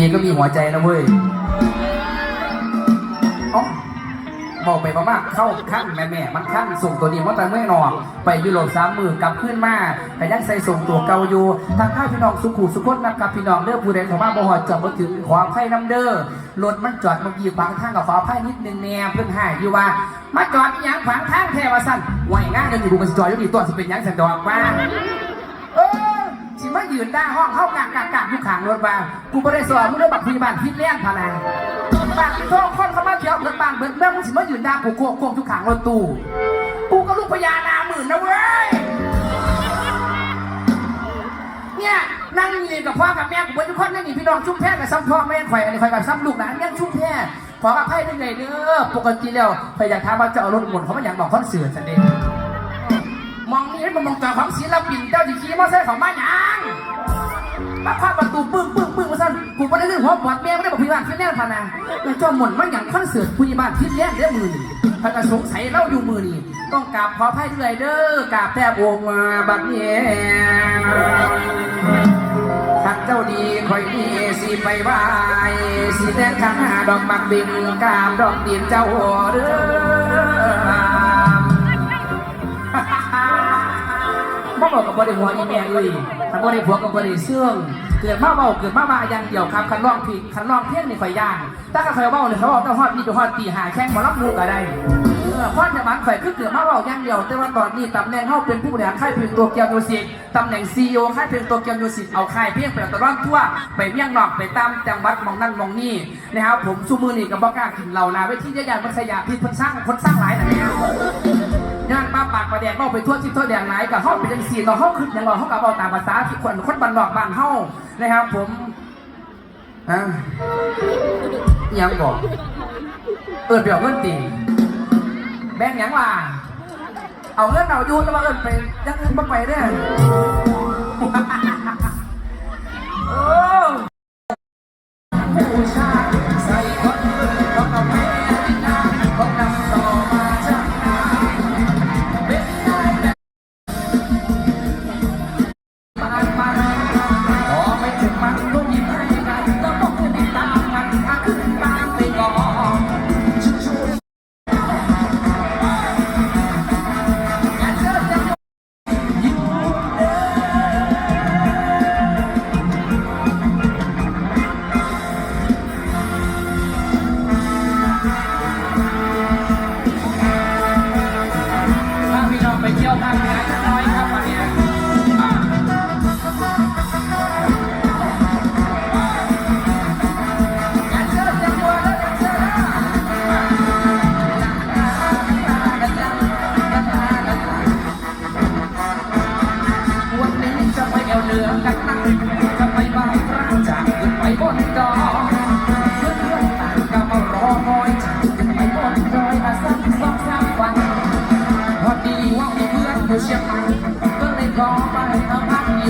เกย์ก็มีหัวใจนะเว้ยอ้าบอกไปมากๆเข้าขั้นแม่แม่ๆมันขั้นส่งตัวนี้มาแต่เมื่อนอกไปยุโรปสามมือกลับขึ้นมาแต่ยังใส่ส่งตัวเก่าอยู่ทางข้าพี่น้องสุขุสุขนนะครับพี่น้องเด้อผู้ใดเข้ามาบ่หอดจอดบ่ถึงขออภัยน้ำเด้อรถมันจอดเมื่อกี้ขวางทางกับขออภัยนิดนึงแน่เพิ่นให้อยู่ว่ามาจอดอีหยังขวางทางแทวาสั่นไหวง่านเดินอยู่กันจอดอยู่นี่ตัวสิเป็นยังสันดอกว่า สิมายืนด้าห้องเข้ากากกากกากอยู่ข้างรถบ้ากูไม่ได้สอนมึงเรื่องบักพยาบาลพิษเลี้ยงพานาบางที่โทษคนเขามาเที่ยวเบิดบางเบิดเมื่อมึงสิมายืนด้ากูโคกโคกทุกข้างรถตู้กูก็ลูกพญานาหมื่นนะเว้ยเนี่ยนั่งยู่กับพ่อกับแม่กูเบิดทุกคนนั่งอยู่พี่น้องชุ่มแพ้กับซ้ำพ่อแม่ข่อยอะไรข่อยกับซ้ำลูกหลานยังชุ่มแพ้ขอกับไพ่ได้ไงเด้อปกติแล้วข่อยอยากถามว่าจะเอารถหมุนเขามาอยางบอกคอนเสิร์ตสันเดย์มองนี้มันมองจอของศิลปินเจ้าจิขี่มอเตอร์ไซค์ของมาหยัง มาพาประตูปึ้งปึ้งปึ้งมาสั่นกูไม่ได้เรื่องหัวปอดแม่ไม่ได้บอกพี่บ้านฟิตแน่พานาแล้วเจ้าหม่นมันอย่างคอนเสิร์ตผู้ใหญ่บ้านฟิตแน่เด้อมือนี่พระกระสงสัยเล่าอยู่มือนี่ต้องกราบขออภัยด้วยเด้อกราบแทบองค์มาบัดเนี้ทักเจ้าดีคอยดีสิไปไหวสิแต่งข้างหาดอกบักบินกราบดอกดินเจ้าเด้อ บ่บอกกับบริหัวอีแม่เลยถ้าบริหัวกับบริเสื่องเกิดมาเบาเกิดมามาอย่างเดียวครับคันร้องผิดคันร้องเพี้ยนนี่ข่อยย่างถ้าใครเบาเนี่ยเขาบอกต้องฮอดนี่ไปฮอดตีหาแข้งมารับมูก็ได้เออพอจะมันข่คือเกิดมาเบาอย่างเดียว แต่ว่าตอนนี้ตำแหน่งเขาเป็นผู้บริหารค่ายเพลงตัวเกียวมิวสิกตำแหน่งซีอีโอค่ายเพลงตัวเกียวมิวสิกเอาค่ายเพลงไปตลอดทั่วไปเมี่ยงนอกไปตามจังหวัดมองนั่นมองนี่นะครับผมซูมือนี่กับบอกล้ากินเหล้านาเวทียานๆมันขยะพิษคนสร้างคนสร้างหลายนะเนี่ย แดกเล่าไปทั่วทิศทั่วแดนไหนกับเขาเป็นจังสี่เราเขาขึ้นอย่างเราเขากับเอาตามภาษาที่คนคนบ้านนอกบ้านเฮานะครับ ผมฮะอิหยังบอกเอิดเปียวเงินตีแบ่งหยังล่ะเอาเงินเอาอยู่แต่ว่าเอิดไปอยังอื่นบ่ไปเด้อ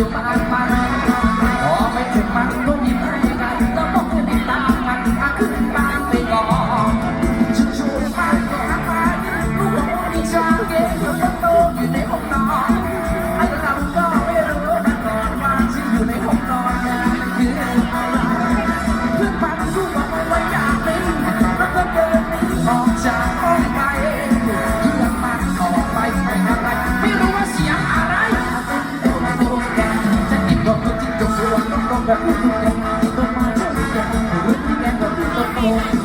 Brasil para Yeah.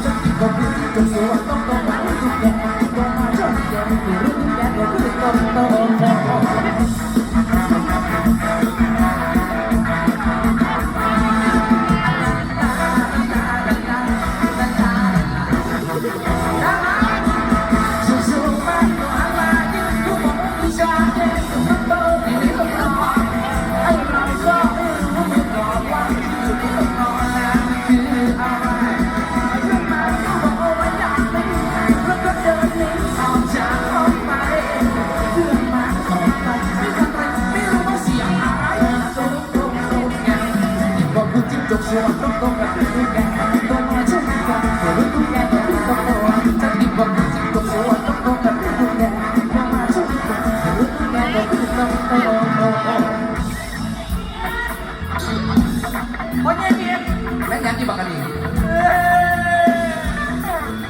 โอ้ยเจี๊ยบแม่นยังที่บกันดี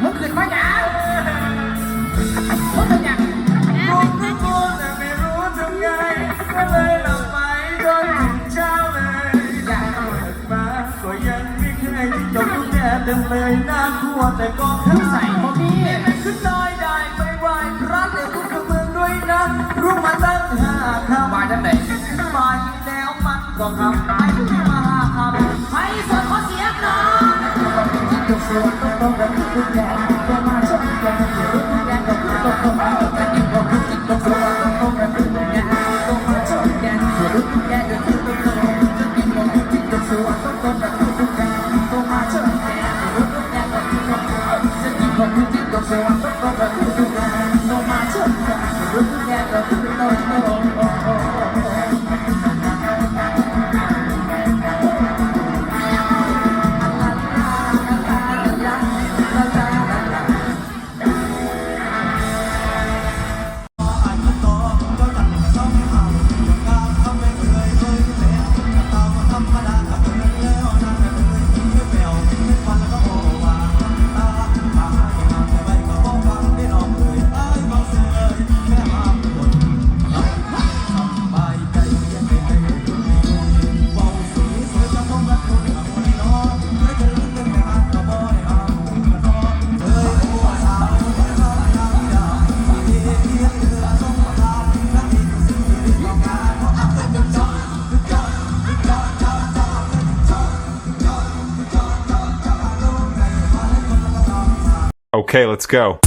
มึงขึ้นมาหยามึงเป็นหยังรู้ทุแต่ไม่รู้ทำไงก็เลยหลับไปโดถึงเช้าเลยอยากมาก็ยังไม่เคยที่จบทุกแย่เต็มเลยน้าครัวแต่ก็งทั้งใส่พอดีเป็ขึ้นน้อยได้ไม่ไหวพระเดี๋ยวคุณกระเมืองด้วยนะรู้มาตั้งห้าคำมาจังไหนมาแล้วมันก็คำ Thank you. Okay, let's go.